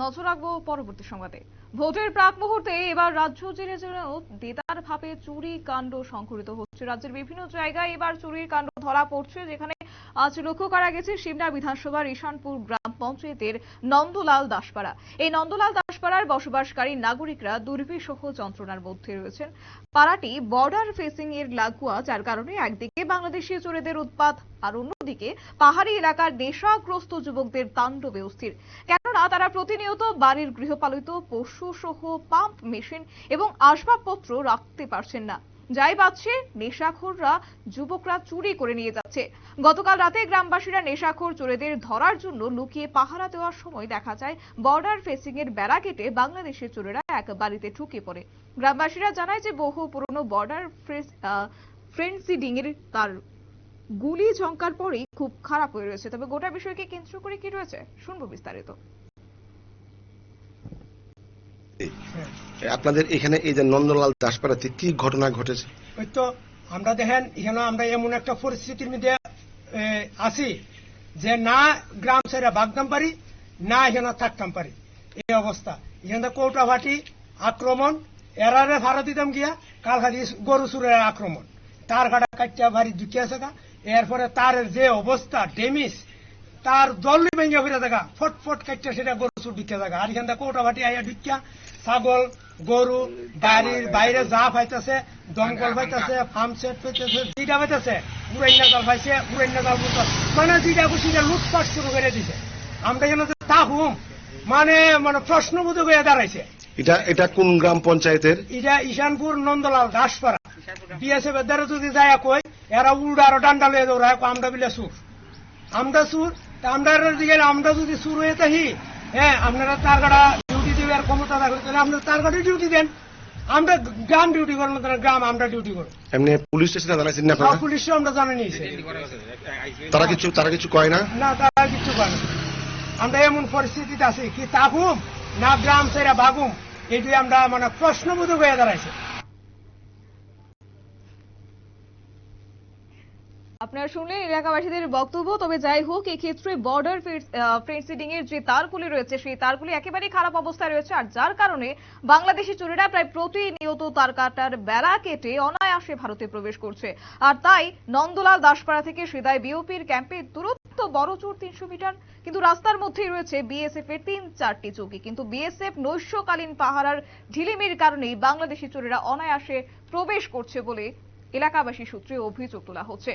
নজর রাখব পরবর্তী সংবাদে। ভোটের প্রাক মুহূর্তে এবার রাজ্য জেলে জেলেও দেদার ভাবে চুরি কাণ্ড সংঘটিত হচ্ছে। রাজ্যের বিভিন্ন জায়গায় এবার চুরির কাণ্ড ধরা পড়ছে, যেখানে আজ লক্ষ্য করা গেছে সিমলা বিধানসভার ঈশানপুর গ্রাম পঞ্চায়েতের নন্দলাল দাসপাড়া। এই নন্দলাল দাসপাড়ার বসবাসকারী নাগরিকরা দুর্বিষহ যন্ত্রণার মধ্যে রয়েছেন। পাড়াটি বর্ডার ফেসিং এর লাগোয়া, যার কারণে একদিকে বাংলাদেশি চোরেদের উৎপাত আর অন্যদিকে পাহাড়ি এলাকার নেশাগ্রস্ত যুবকদের তাণ্ডবে অস্থির। কেননা তারা প্রতিনিয়ত বাড়ির গৃহপালিত পশু সহ পাম্প মেশিন এবং আসবাবপত্র রাখতে পারছেন না। যাই পাচ্ছে নেশাখোররা যুবকরা চুরি করে নিয়ে যাচ্ছে। গতকাল রাতে গ্রামবাসীরা নেশাখোর চোরেদের ধরার জন্য লুকিয়ে পাহারা দেওয়ার সময় দেখা যায়, বর্ডার ফেসিং এর বেড়া কেটে বাংলাদেশের চোরেরা এক বাড়িতে ঢুকে পড়ে। গ্রামবাসীরা জানায় যে বহু পুরনো বর্ডার ফ্রেন্ডসিডিং এর তার গুলি ঝঙ্কার পরেই খুব খারাপ হয়ে রয়েছে। তবে গোটা বিষয়কে কেন্দ্র করে কি রয়েছে, শুনব বিস্তারিত। আপনাদের এখানে এই যে নন্দলাল দাসপাড়াতে কি ঘটনা ঘটেছে? ওই তো আমরা দেখেন এখানে আমরা এমন একটা পরিস্থিতির মধ্যে আছি যে না গ্রাম ছেড়ে বাগদাম পারি না এখানে থাকতাম পারি। এই অবস্থা। এখানে কৌটা ভাটি আক্রমণ এরারে ভাড়া দিতাম গিয়া কাল খালি গরু সুরের আক্রমণ। তার কাটা কাটিয়া ভারী ঢুকিয়া থাকা এরপরে তার যে অবস্থা ডেমিস তার দলই ভেঙে ফিরে থাকা ফট ফট কাটিয়া সেটা গরু সুর ঢুকিয়া থাকা আর এখানে কৌটা ভাটি আইয়া ঢুকিয়া ছাগল গরু বাড়ির বাইরে যা পাইতেছে দমকল পাইতেছে ফার্ম সেট পাইতেছে যেটা পাইতেছে উড়াইনা জাল পাইছে উড়াইনা জাল বুঝতে মানে যেটা খুশিটা লুটপাট শুরু করে দিছে। আমরা যেন তা হুম মানে মানে প্রশ্নবোধক হয়ে দাঁড়াইছে। এটা এটা কোন গ্রাম পঞ্চায়েতের? এটা ঈশানপুর নন্দলাল দাসপাড়া। বিএসএফ এর দ্বারা যদি যায় কই এরা আরও ডান্ডা লয়ে দৌড়ায় আমরা বিলে সুর আমরা সুর তা আমরা দিকে আমরা যদি সুর হয়ে থাকি হ্যাঁ আপনারা তার কাটা ডিউটি দেওয়ার ক্ষমতা থাকলে তাহলে আপনারা তার কাটা ডিউটি দেন। আমরা গ্রাম ডিউটি করব তারা গ্রাম আমরা ডিউটি করব। এমনি পুলিশ স্টেশনে জানাইছেন না পুলিশও আমরা জানা নিয়েছি তারা কিছু তারা কিছু কয় না? না তারা কিছু করে না। আমরা এমন পরিস্থিতিতে আছি কি তাকুম না গ্রাম সেরা বাগুম এটি আমরা মানে প্রশ্নবোধক হয়ে দাঁড়াইছে। আপনারা শুনলেন এলাকাবাসীদের বক্তব্য, তবে যাই হোক, এক্ষেত্রে বর্ডার ফেন্সিডিং এর যে তারগুলি রয়েছে, সেই তারগুলি একেবারেই খারাপ অবস্থায় রয়েছে। আর যার কারণে বাংলাদেশি চোরেরা প্রায় প্রতিনিয়ত তার কাটার বেড়া কেটে অনায়াসে ভারতে প্রবেশ করছে। আর তাই নন্দলাল দাসপাড়া থেকে সিদায় বিওপির ক্যাম্পে দূরত্ব বড়চুর তিনশো মিটার। কিন্তু রাস্তার মধ্যেই রয়েছে বিএসএফ এর তিন চারটি চৌকি। কিন্তু বিএসএফ নৈশকালীন পাহারার ঢিলিমির কারণেই বাংলাদেশি চোরেরা অনায়াসে প্রবেশ করছে বলে এলাকাবাসী সূত্রে অভিযোগ তোলা হচ্ছে।